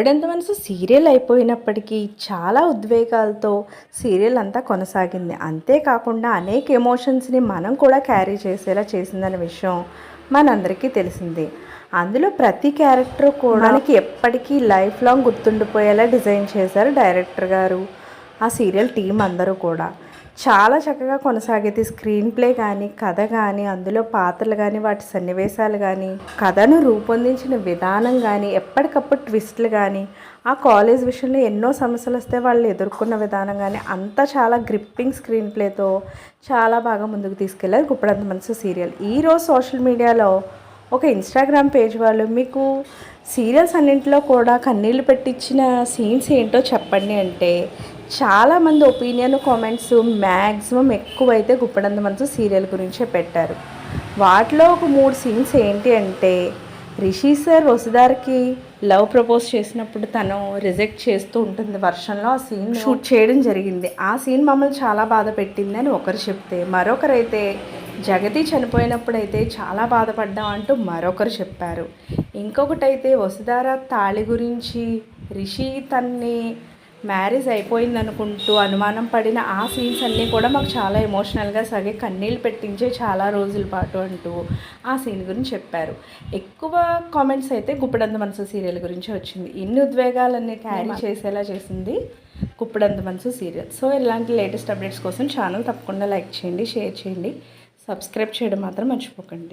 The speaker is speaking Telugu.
గుప్పెడంత మనసు సీరియల్ అయిపోయినప్పటికీ చాలా ఉద్వేగాలతో సీరియల్ అంతా కొనసాగింది. అంతేకాకుండా అనేక ఎమోషన్స్ని మనం కూడా క్యారీ చేసేలా చేసిందనే విషయం మనందరికీ తెలిసిందే. అందులో ప్రతి క్యారెక్టర్ కూడా మనకి ఎప్పటికీ లైఫ్ లాంగ్ గుర్తుండిపోయేలా డిజైన్ చేశారు డైరెక్టర్ గారు ఆ సీరియల్ టీం అందరూ కూడా. చాలా చక్కగా కొనసాగేది స్క్రీన్ ప్లే కానీ కథ కానీ అందులో పాత్రలు కానీ వాటి సన్నివేశాలు కానీ కథను రూపొందించిన విధానం కానీ ఎప్పటికప్పుడు ట్విస్ట్లు కానీ ఆ కాలేజ్ విషయంలో ఎన్నో సమస్యలు వస్తే వాళ్ళు ఎదుర్కొన్న విధానం కానీ అంతా చాలా గ్రిప్పింగ్ స్క్రీన్ ప్లేతో చాలా బాగా ముందుకు తీసుకెళ్ళారు గుప్పడంత మనసు సీరియల్ ఈరోజు సోషల్ మీడియాలో ఒక ఇన్స్టాగ్రామ్ పేజ్ వాళ్ళు మీకు సీరియల్స్ అన్నింటిలో కూడా కన్నీళ్ళు పెట్టించిన సీన్స్ ఏంటో చెప్పండి అంటే చాలామంది ఒపీనియన్ కామెంట్స్ మ్యాక్సిమం ఎక్కువైతే గుప్పడంత మనసు సీరియల్ గురించే పెట్టారు. వాటిలో ఒక మూడు సీన్స్ ఏంటి అంటే రిషి సార్ వసుదార్కి లవ్ ప్రపోజ్ చేసినప్పుడు తను రిజెక్ట్ చేస్తూ ఉంటుంది వర్షంలో. ఆ సీన్ షూట్ చేయడం జరిగింది. ఆ సీన్ మమ్మల్ని చాలా బాధ పెట్టింది అని ఒకరు చెప్తే మరొకరైతే జగతి చనిపోయినప్పుడు అయితే చాలా బాధపడ్డాం అంటూ మరొకరు చెప్పారు. ఇంకొకటైతే వసుధార తాళి గురించి రిషి తన్ని మ్యారేజ్ అయిపోయింది అనుకుంటూ అనుమానం పడిన ఆ సీన్స్ అన్నీ కూడా మాకు చాలా ఎమోషనల్గా సగే కన్నీళ్ళు పెట్టించే చాలా రోజుల పాటు అంటూ ఆ సీన్ గురించి చెప్పారు. ఎక్కువ కామెంట్స్ అయితే గుప్పడంత మనసు సీరియల్ గురించి వచ్చింది. ఇన్ని ఉద్వేగాలన్నీ క్యారీ చేసేలా చేసింది గుప్పడంత మనసు సీరియల్. సో ఇలాంటి లేటెస్ట్ అప్డేట్స్ కోసం ఛానల్ తప్పకుండా లైక్ చేయండి షేర్ చేయండి సబ్స్క్రైబ్ చేయడం మాత్రం మర్చిపోకండి.